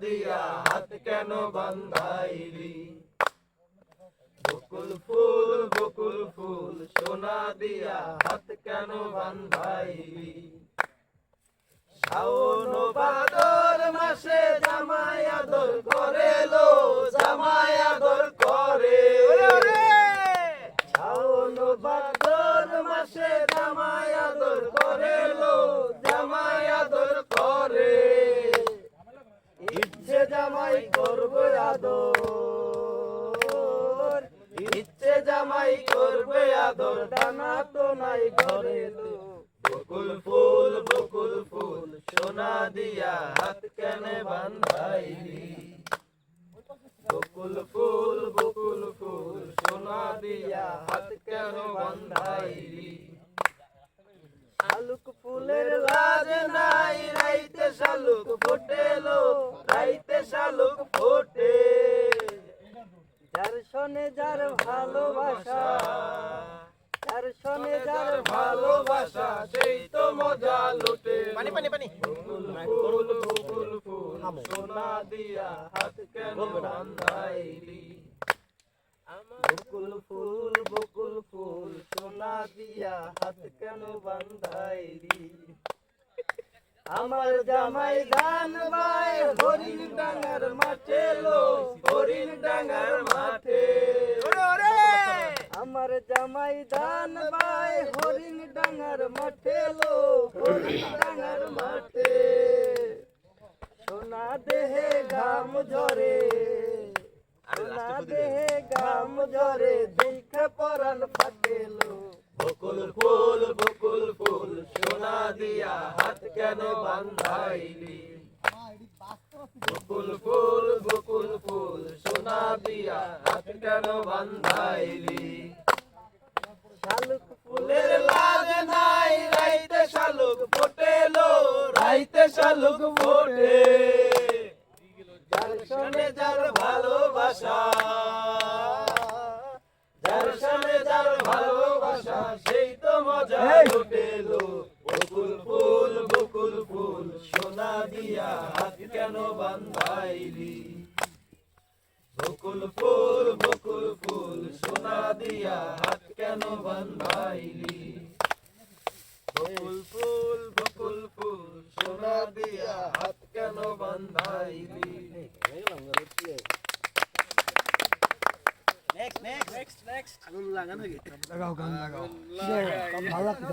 দিয়া হাত কেন বান্ধাইলি? বকুল ফুল বকুল ফুল, সোনা দিয়া হাত কেন বান্ধাইলি? শাওন ভাদর মাসে জামাই আদর করে লো জামাই আদর করে শাওন ভাদর মাসে জামাই আদর করে লো জামাই আদর করে ইচ্ছে জামাই করবে আদর। ইচ্ছে জামাই করবে আদর ডানা তো নাই ঘরে বকুল ফুল বকুল ফুল, সোনা দিয়া হাত কেনে বান্ধাইলি বকুল ফুল বকুল ফুল, সোনা দিয়া হাত কেন বান্ধাইলি শালুক ফুলের লাজ নাই, রাইতে শালুক ফোটেলো রাইতে শালুক ফোটে যার সনে যার ভালোবাসা যার সনে যার ভালোবাসা সেই তো মজা লুটে। পানি পানি পানি। ফুল সোনা দিয়া হাত কেন বান্ধাইলি? বকুল ফুল বকুল ফুল সোনা দিয়া হাত কেন বান্ধাইলি? আমার জামাই ধান বাই হরিণ ডাঙ্গার মাঠে লো হরিণ ডাঙ্গার মাঠে। জামাই ধান বাই হরিণ ডাঙ্গার মাঠে লো হরিণ ডাঙ্গার মাঠে। সোনা দেহে ঘাম ঝরে সোনা দেহে ঘাম ঝরে দেখে পরান ফাটেলো বকুল ফুল বকুল ফুল সোনা দিয়া হাত কেন বান্ধাইলি? বকুল ফুল বকুল ফুল সোনা দিয়া হাত কেন বান্ধাইলি? শালুক ফুলের লাজ নাই রাইতে শালুক ফোটেলো রাইতে শালুক ফোটে। সঙ্গে যার ভালোবাসা সঙ্গে যার ভালোবাসা সেই তো মজা লুটেলো বকুল ফুল বকুল ফুল সোনা দিয়া হাত কেন বান্ধাইলি? বকুল ফুল বকুল ফুল সোনা দিয়া হাত কেন বান্ধাইলি বকুল ফুল বকুল ফুল সোনা দিয়া হাত কেন বান্ধাইলি? লাগাও গান লাগাও ভালো লাগতো